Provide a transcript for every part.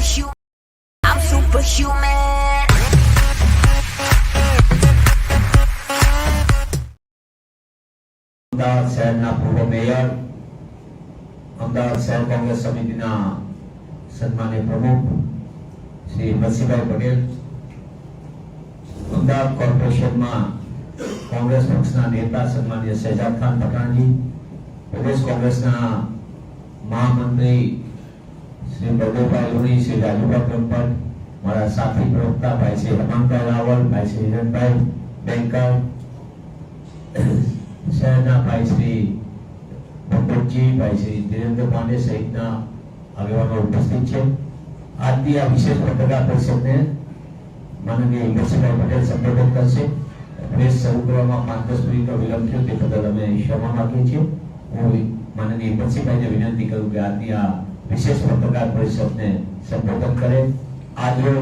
superhuman. I'm superhuman. Ahmedabad શહેરના પૂર્વ mayor, Ahmedabad શહેર કોંગ્રેસ સમિતિના સન્માનીય પ્રમુખ શ્રી મસીભાઈ પટેલ, અમદાવાદ કોર્પોરેશનમાં કોંગ્રેસ પક્ષના નેતા સન્માનીય શહેજાદ ખાન પઠાણજી, પ્રદેશ કોંગ્રેસના મહામંત્રી શ્રી બળદેવભાઈ લુણી શ્રી રાજુભાઈ બ્રહ્મભટ્ટ મારા સાથી પ્રવક્તા ભાઈ શ્રી હેમાંગભાઈ રાવલ ભાઈ શ્રી હિરણભાઈ બેંકર શહેરના ભાઈ શ્રી ભગવતજી ભાઈ શ્રી ધીરેન્દ્ર પાંડે સહિતના આગેવાનો ઉપસ્થિત છે આજની આ વિશેષ પત્રકાર પરિષદને માનનીય હિંમતસિંહભાઈ પટેલ સંબોધન કરશે પ્રેસ શરૂ કરવામાં પાંચ દસ મિનિટનો વિલંબ થયો તે બદલ અમે ક્ષમા માંગીએ છીએ હું માનનીય હિંમતસિંહભાઈને વિનંતી કરું કે આજની આ વિશેષ પત્રકાર પરિષદને સંબોધન કરે. આજે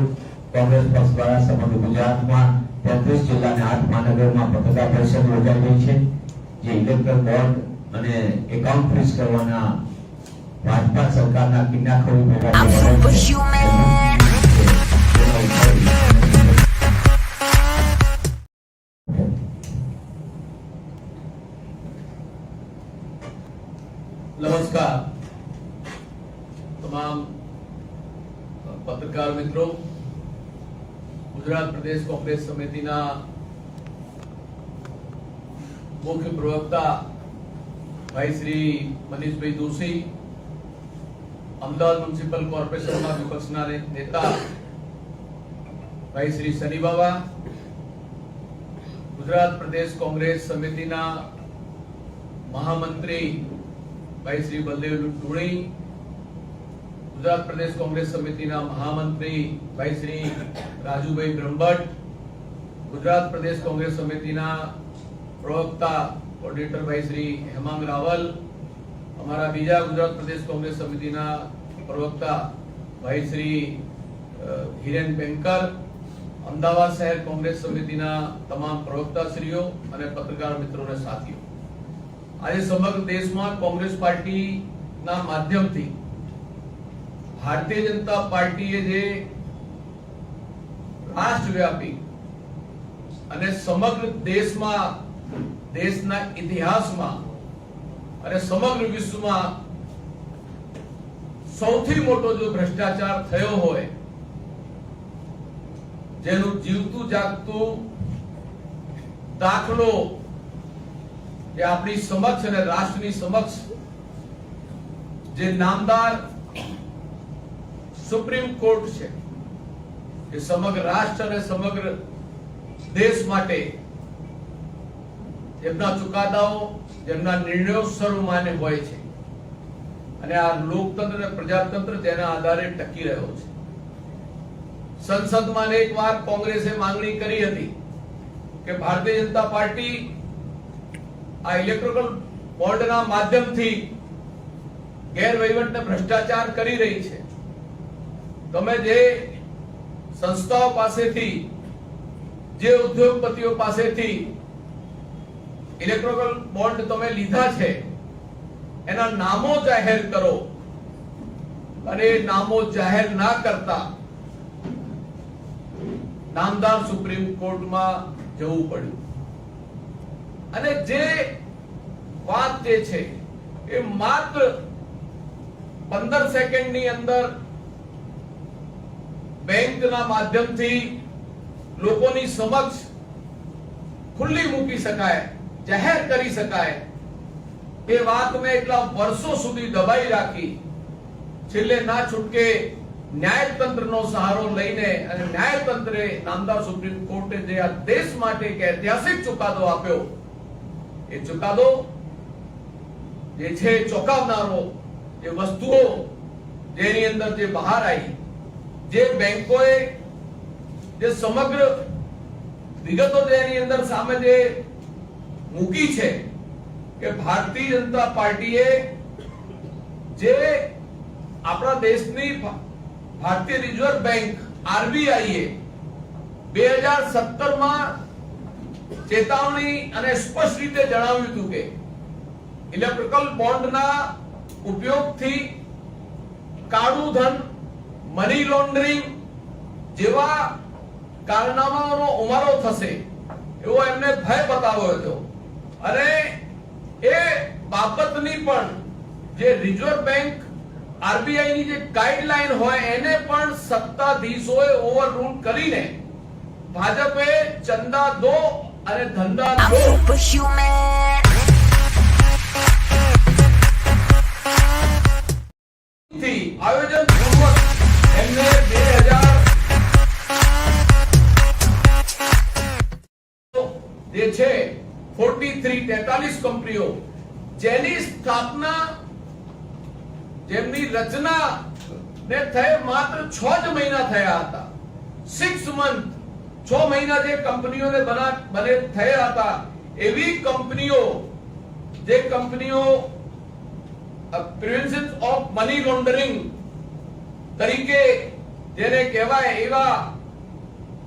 કોંગ્રેસ પક્ષ દ્વારા સમગ્ર ગુજરાતમાં તેત્રીસ જિલ્લા અને આઠ મહાનગરમાં પત્રકાર પરિષદ યોજાઈ રહી છે જે ઇલેક્ટ્રલ બોર્ડ અને એકાઉન્ટ ફ્રીઝ કરવાના ભાજપા સરકારના કિનાખોરી ભેગા નમસ્કાર. તમામ પત્રકાર મિત્રો ગુજરાત પ્રદેશ કોંગ્રેસ સમિતિના મુખ્ય પ્રવક્તા ભાઈ શ્રી મનીષભાઈ દોશી અમદાવાદ મ્યુનિસિપલ કોર્પોરેશનના વિપક્ષના ને- નેતા ભાઈ શ્રી શનિ બાબા ગુજરાત પ્રદેશ કોંગ્રેસ સમિતિના મહામંત્રી ભાઈ શ્રી બલદેવ લુણી ગુજરાત પ્રદેશ કોંગ્રેસ સમિતિના મહામંત્રી ભાઈ શ્રી રાજુભાઈ બ્રહ્મભટ્ટ, ગુજરાત પ્રદેશ કોંગ્રેસ સમિતિના પ્રવક્તા કોર્ડિનેટર ભાઈ શ્રી હેમાંગ રાવલ, અમારા બીજા ગુજરાત પ્રદેશ કોંગ્રેસ સમિતિના પ્રવક્તા ભાઈ શ્રી હિરેન બેંકર અમદાવાદ શહેર કોંગ્રેસ સમિતિના તમામ પ્રવક્તાશ્રીઓ અને પત્રકાર મિત્રોને સાથીઓ. આજે સમગ્ર દેશમાં કોંગ્રેસ પાર્ટીના માધ્યમથી ભારતીય જનતા પાર્ટીએ જે રાષ્ટ્રવ્યાપી અને સમગ્ર દેશમાં, દેશના ઇતિહાસમાં અને સમગ્ર વિશ્વમાં સૌથી મોટો જો ભ્રષ્ટાચાર થયો હોય, જેનું જીવતું જાગતું દાખલો જે આપણી સમક્ષ અને રાષ્ટ્રની સમક્ષ જે નામદાર સુપ્રીમ કોર્ટ છે એ સમગ્ર રાષ્ટ્ર અને સમગ્ર દેશ માટે એમના ચુકાદાઓ, એમના નિર્ણયો સર્વમાન્ય હોય છે. અને આ લોકતંત્ર અને પ્રજાતંત્ર તેના આધારે ટકી રહ્યો છે. સંસદમાં એક વાર કોંગ્રેસે માંગણી કરી હતી કે ભારતીય જનતા પાર્ટી આ ઇલેક્ટ્રિકલ બોર્ડના માધ્યમથી ગેરવહીવટ ને ભ્રષ્ટાચાર કરી રહી છે. તમે જે સંસ્થાઓ પાસેથી, જે ઉદ્યોગપતિઓ પાસેથી ઇલેક્ટ્રોનિક બોન્ડ તમે લીધા છે, એના નામો જાહેર કરો. અને નામો જાહેર ના કરતા નામદાર સુપ્રીમ કોર્ટમાં જવું પડ્યું. અને જે વાત જે છે, એ માત્ર પંદર સેકન્ડની અંદર બેંકના માધ્યમથી લોકોની સમક્ષ ખુલ્લી મૂકી શકાય, જાહેર કરી શકાય. એ વાત મેં એટલા વર્ષો સુધી દબાઈ રાખી. છેલ્લે ના છૂટકે ન્યાયતંત્રનો સહારો લઈને અને ન્યાયતંત્રે નામદાર સુપ્રીમ કોર્ટે જે આ દેશ માટે એક ઐતિહાસિક ચુકાદો આપ્યો, એ ચુકાદો જે છે ચોંકાવનારો જે વસ્તુઓ જેની અંદર જે બહાર આવી જે બેંકોએ જે સમગ્ર વિગતો તેની અંદર સામે જે મૂકી છે કે ભારતીય જનતા પાર્ટીએ જે આપણા દેશની ભારતીય રિઝર્વ બેંક આરબીઆઈએ બે હજાર સત્તરમાં ચેતવણી અને સ્પષ્ટ રીતે જણાવ્યું હતું કે ઇલેક્ટ્રિકલ બોન્ડના ઉપયોગથી કાળું ધન મની લોન્ડરિંગ જેવા કારનામાઓનો ઉમારો થશે, એવો એમને ભય બતાવ્યો હતો. અને એ બાબતની પણ જે રિઝર્વ બેંક આરબીઆઈ ની જે ગાઈડલાઈન હોય, એને પણ સત્તાધીશોએ ઓવરરૂલ કરીને ભાજપે ચંદા દો અને ધંધા દો. જે છે ફોર્ટી થ્રી તેતાલીસ કંપનીઓ, જેની સ્થાપના, જેમની રચના ને થઈ માત્ર છ જ મહિના થયા હતા. સિક્સ મંથ છ મહિના જે કંપનીઓને બના, બને, થયા હતા, એવી કંપનીઓ, જે કંપનીઓ પ્રિવેન્શન ઓફ મની લોન્ડરિંગ તરીકે જેને કહેવાય એવા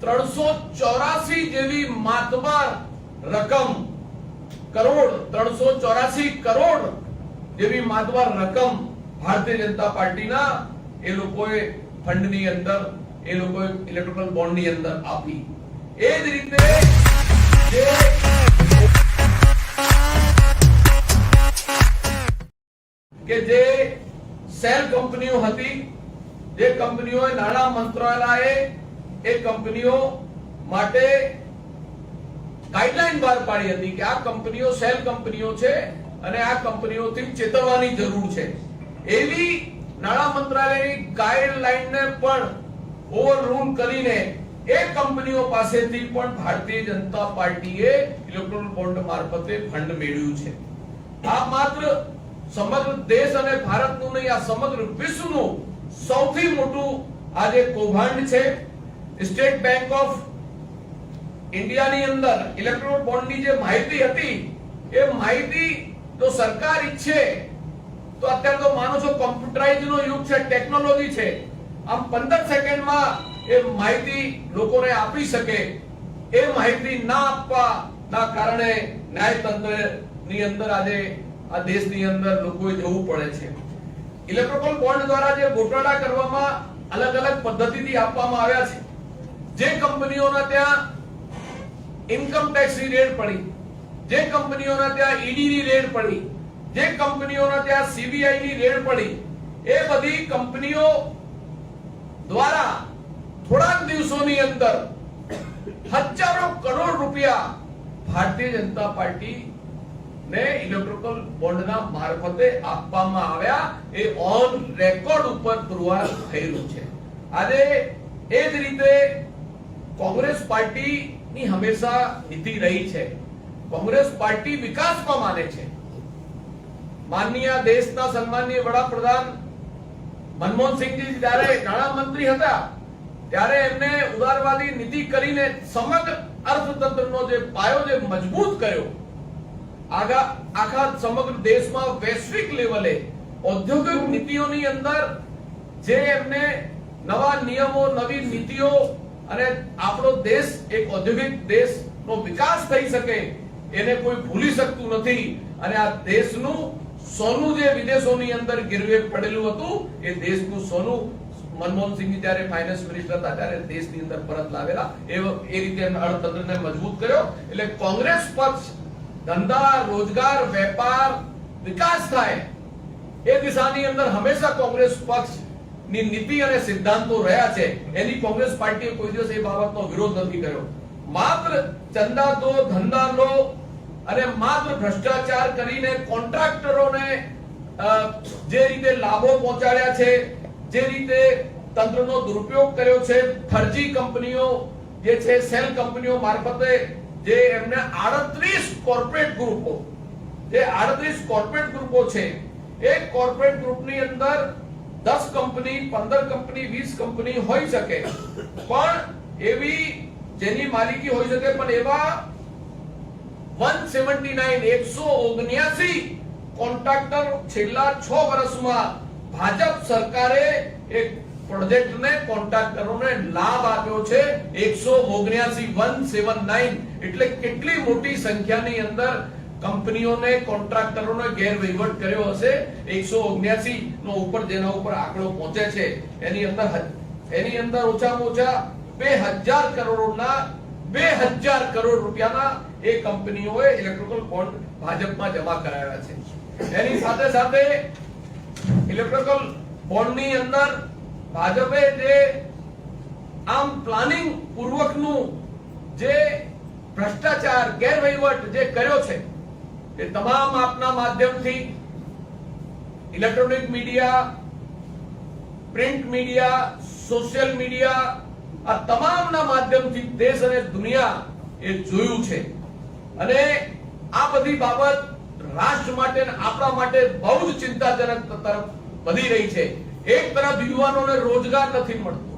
ત્રણસો ચોરાસી જેવી માતબાર રકમ કરોડ ત્રણસો ચોરાસી કરોડ જેવી માતબાર રકમ ભારતીય જનતા પાર્ટીના એ લોકોએ ફંડની અંદર એ લોકોએ ઇલેક્ટ્રોનિક બોન્ડની અંદર આપી એ જ રીતે જે કે જે સેલ કંપનીઓ હતી જે કંપનીઓએ નાણાં મંત્રાલયે એ કંપનીઓ માટે ગાઈડલાઈન બહાર પાડી હતી કે આ કંપનીઓ, સેલ કંપનીઓ છે અને આ કંપનીઓથી ચેતવવાની જરૂર છે. એવી નાણાં મંત્રાલયની ગાઈડલાઈનને પણ ઓવરરૂલ કરીને એ કંપનીઓ પાસેથી પણ ભારતીય જનતા પાર્ટીએ ઇલેક્ટ્રોનિક બોન્ડ મારફતે ફંડ મેળવ્યું છે. આ માત્ર સમગ્ર દેશ અને ભારતનું નહીં, આ સમગ્ર વિશ્વનું સૌથી મોટું આજે કૌભાંડ છે. સ્ટેટ બેંક ઓફ ઇન્ડિયાની અંદર ઇલેક્ટ્રોનિક બોન્ડની જે માહિતી હતી, એ માહિતી તો સરકાર ઈચ્છે, તો અત્યારે તો માનો છો કોમ્પ્યુટરાઇઝ નો યુગ છે ટેકનોલોજી છે. આમ 15 સેકન્ડમાં એ માહિતી લોકોને આપી શકે, એ માહિતી ના આપવા ના કારણે ન્યાયતંત્રની અંદર આજે આ દેશની અંદર લોકોએ જવું પડે છે. ઇલેક્ટ્રોકોલ બોન્ડ દ્વારા જે ગોટાળા કરવામાં અલગ અલગ પદ્ધતિથી આપવામાં આવ્યા છે. જે કંપનીઓના ત્યાં ઇન્કમ ટેક્સની રેડ પડી. જે કંપનીઓના ત્યાં ઈડી ની રેડ પડી. જે કંપનીઓના ત્યાં સીબીઆઈ ની રેડ પડી. એ બધી કંપનીઓ દ્વારા થોડાક દિવસોની અંદર હજારો કરોડ રૂપિયા ભારતીય જનતા પાર્ટી ને ઇલેક્ટ્રિકલ બોન્ડના મારફતે આપવામાં આવ્યા. એ ઓન રેકોર્ડ ઉપર પુરવાર થયેલું છે. આજે એ જ રીતે કોંગ્રેસ પાર્ટીની હંમેશા નીતિ રહી છે. કોંગ્રેસ પાર્ટી વિકાસમાં માને છે. માનનીય દેશના સન્માનીય વડાપ્રધાન મનમોહનસિંહજી જ્યારે નાણામંત્રી હતા, ત્યારે એમને ઉદારવાદી નીતિ કરીને સમગ્ર અર્થતંત્રનો જે પાયો જે મજબૂત કર્યો, આગા, આખા સમગ્ર દેશમાં વૈશ્વિક લેવલે ઔદ્યોગિક નીતિઓની અંદર જે એમને નવા નિયમો, નવી નીતિઓ અને આપણો દેશ એક ઔદ્યોગિક દેશનો વિકાસ થઈ શકે એને કોઈ ભૂલી શકતું નથી. અને આ દેશનું સોનું જે વિદેશોની અંદર ગીરવે પડેલું હતું, એ દેશનું સોનું મનમોહનસિંહ જ્યારે ફાઇનાન્સ મિનિસ્ટર હતા, ત્યારે દેશની અંદર પરત લાવેલા. એ એ રીતે અર્થતંત્રને મજબૂત કર્યો. એટલે કોંગ્રેસ પક્ષ ધંધા, રોજગાર, વેપાર, વિકાસ થાય. એ દિશાની અંદર હંમેશા કોંગ્રેસ પક્ષ ની નીતિ અને સિદ્ધાંતો રહ્યા છે, એની કોંગ્રેસ પાર્ટીએ કોઈ દિવસ એ બાબતનો વિરોધ નથી કર્યો. માત્ર ચંદાતો ધંધાનો અને માત્ર ભ્રષ્ટાચાર કરીને કોન્ટ્રાક્ટરોને જે રીતે લાભો પહોંચાડ્યા છે, જે રીતે તંત્રનો દુરુપયોગ કર્યો છે, ફરજી કંપનીઓ જે છે, સેલ કંપનીઓ મારફતે, જે એમને 38 કોર્પોરેટ ગ્રુપો, જે 38 કોર્પોરેટ ગ્રુપો છે, એ કોર્પોરેટ ગ્રુપની અંદર 10 કંપની 15 કંપની, વીસ કંપની હોઈ શકે. પણ એવી જેની માલિકી હોઈ શકે, પણ એવા 179 179 કોન્ટ્રાક્ટર છેલ્લા છ વર્ષમાં ભાજપ સરકારે એક પ્રોજેક્ટને કોન્ટ્રાક્ટરોને લાભ આપ્યો છે 179 179 એટલે કેટલી મોટી સંખ્યાની અંદર કંપનીઓને, કોન્ટ્રાક્ટરોને ગેરવહીવટ કર્યો હશે. એકસો ઓગણ્યાસી નો ઉપર જેના ઉપર આંકડો પહોંચે છે. એની અંદર એની અંદર ઓછામાં ઓછા બે કરોડના, બે કરોડ રૂપિયાના એ કંપનીઓએ ઇલેક્ટ્રિકલ બોન્ડ ભાજપમાં જમા કરાવ્યા છે. એની સાથે સાથે ઇલેક્ટ્રિકલ બોન્ડની અંદર ભાજપે જે આમ પ્લાનિંગ પૂર્વકનું જે ભ્રષ્ટાચાર, ગેરવહીવટ જે કર્યો છે એ તમામ આપના માધ્યમથી electronic media, print media, social media, આ તમામના માધ્યમથી દેશ અને દુનિયા એ જોયું છે. અને આ બધી બાબત રાષ્ટ્ર માટે આપણા માટે બહુ જ ચિંતાજનક તરફ વધી રહી છે. એક તરફ યુવાનોને રોજગાર નથી મળતો.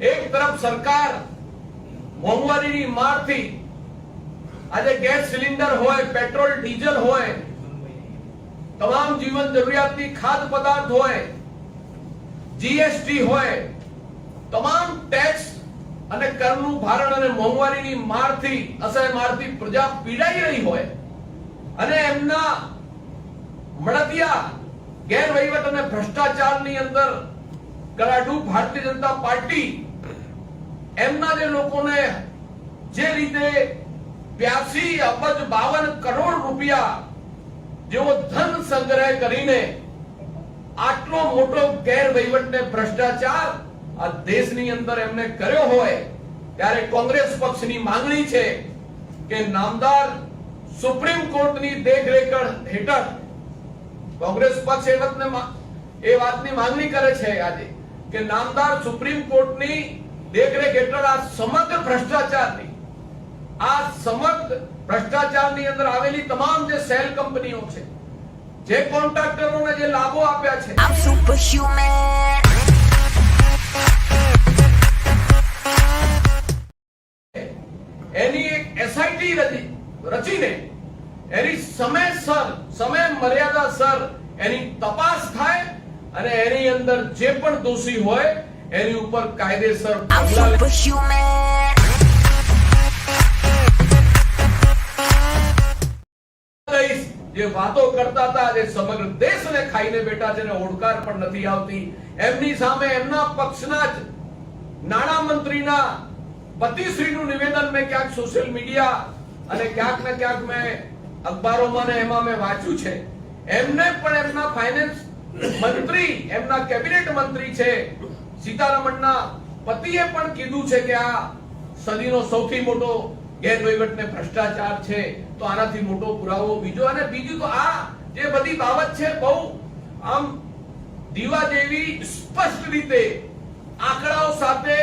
એક તરફ સરકાર મોંઘવારીની મારથી આજે ગેસ સિલિન્ડર હોય, પેટ્રોલ, ડીઝલ હોય, તમામ જીવન જરૂરિયાતની ખાદ્ય પદાર્થ હોય જીએસટી હોય, તમામ ટેક્સ અને કરનું ભારણ અને મોંઘવારીની મારથી, અસહ્ય મારથી પ્રજા પીડાઈ રહી હોય. અને એમના મળતિયા, ગેરવહીવટ અને ભ્રષ્ટાચારની અંદર કરાડું ભારતીય જનતા પાર્ટી, એમના જે લોકોને જે રીતે બ્યાસી અબજ બાવન કરોડ રૂપિયા જેવો ધન સંગ્રહ કરીને આટલો મોટો ગેરવહીવટ ને ભ્રષ્ટાચાર આ દેશની અંદર એમને કર્યો હોય, ત્યારે કોંગ્રેસ પક્ષની માંગણી છે કે નામદાર સુપ્રીમ કોર્ટની દેખરેખ હેઠળ કોંગ્રેસ પક્ષ એ વાતને એ વાતની માંગણી કરે છે આજે કે નામદાર સુપ્રીમ કોર્ટની દેખરેખ હેઠળ આ સમગ્ર ભ્રષ્ટાચારની આ સમગ્ર ભ્રષ્ટાચારની અંદર આવેલી તમામ જે સેલ કંપનીઓ છે જે કોન્ટ્રાક્ટરોને જે લાભો આપ્યા છે. એની એક એસઆઈટી રચી રચીને એની સમયસર સમય મર્યાદા સર એની તપાસ થાય અને એની અંદર જે પણ દોષી હોય એની ઉપર કાયદેસર પગલાં જે વાતો કરતા હતા જે સમગ્ર દેશને ખાઈને બેઠા છે ને ઓળખાર પણ નથી આવતી. એમની સામે એમના પક્ષના જ નાણામંત્રીના પતિશ્રીનું નિવેદન મેં ક્યાંક સોશિયલ મીડિયા અને ક્યાંક ને ક્યાંક મેં અખબારોમાં ને એમાં મેં વાંચ્યું છે. એમને પણ એમના ફાઇનાન્સ મંત્રી, એમના કેબિનેટ મંત્રી છે. સીતારમણના પતિએ પણ કીધું છે કે આ સદીનો સૌથી મોટો ગેરવહીવટ ને ભ્રષ્ટાચાર છે, તો આનાથી મોટો પુરાવો બીજો. અને બીજું તો આ જે બધી બાબત છે, બહુ આમ દીવા જેવી સ્પષ્ટ રીતે આંકડાઓ સાથે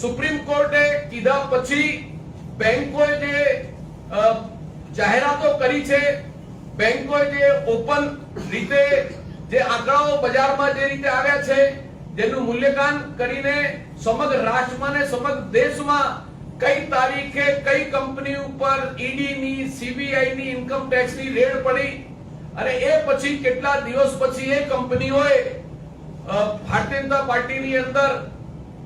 સુપ્રીમ કોર્ટે કીધા પછી બેંકોએ જે જાહેરાતો કરી છે, બેંકોએ જે ઓપન રીતે જે આંકડાઓ બજારમાં જે રીતે આવ્યા છે, જેનું મૂલ્યાંકન કરીને સમગ્ર રાષ્ટ્રમાં ને સમગ્ર દેશમાં કઈ તારીખે કઈ કંપની ઉપર ઈડી ની સીબીઆઈ ની ઇન્કમ ટેક્સની રેડ પડી અને એ પછી કેટલા દિવસ પછી એ કંપનીઓએ ભારતીય જનતા પાર્ટીની અંદર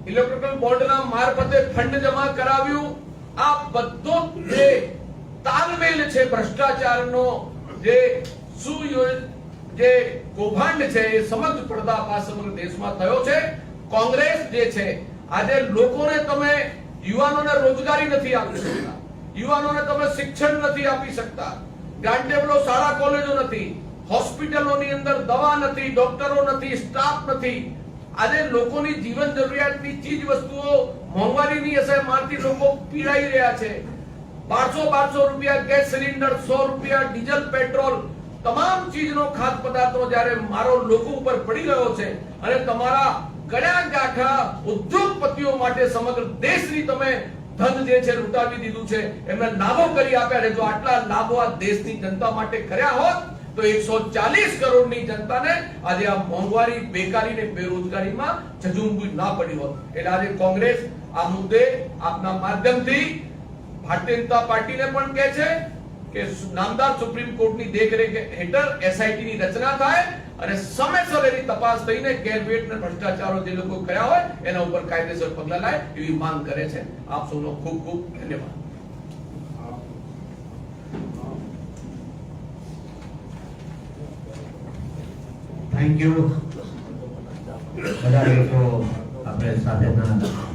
ઇલેક્ટ્રિકલ બોર્ડના મારફતે ફંડ જમા કરાવ્યું. આ બધો જે તાલમેલ છે, ભ્રષ્ટાચારનો, જે સુયોજ જે કૌભાંડ છે, એ સમગ્ર પર્દાફાશ સમગ્ર દેશમાં થયો છે. કોંગ્રેસ જે છે, આજે લોકોને તમે યુવાનોને રોજગારી નથી આપી શકતા. યુવાનોને તમે શિક્ષણ નથી આપી શકતા. ટાઈમટેબલો શાળા, કોલેજો નથી. હોસ્પિટલોની અંદર દવા નથી, ડોક્ટરો નથી, સ્ટાફ નથી. આજે લોકોની જીવન જરૂરિયાતની ચીજ વસ્તુઓ મોંઘવારીની અસર મારથી લોકો પીડાઈ રહ્યા છે. બારસો બારસો રૂપિયા ગેસ સિલિન્ડર, સો રૂપિયા ડીઝલ, પેટ્રોલ, તમામ ચીજનો ખાદ્ય પદાર્થો જ્યારે મારો લોકો ઉપર પડી રહ્યો છે અને તમારા ગળ્યા ગાંઠા ઉદ્યોગપતિઓ માટે સમગ્ર દેશની તમે ધન જે છે લૂંટાવી દીધું છે, એમને લાભો કરી આપ્યા છે. જો આટલા લાભો આ દેશની જનતા માટે કર્યા હોત, તો એકસો ચાલીસ કરોડની જનતાને આજે આ મોંઘવારી, બેકારી ને બેરોજગારીમાં ઝઝુમબુજ ના પડી હોત. એટલે આજે કોંગ્રેસ આ મુદ્દે આપના માધ્યમથી ભારતીય જનતા પાર્ટીને પણ કહે છે કે નામદાર સુપ્રીમ કોર્ટની દેખરેખ હેઠળ એસઆઈટી ની રચના થાય અને સમયસર એની તપાસ થઈને ગેરવેટ અને ભ્રષ્ટાચારો જે લોકો કર્યા હોય, એના ઉપર કાયદેસર પગલા લાય એવી માંગ કરે છે. આપ સૌનો ખૂબ ખૂબ ધન્યવાદ. થેન્ક યુ બધા મિત્રો આપણે સાથેના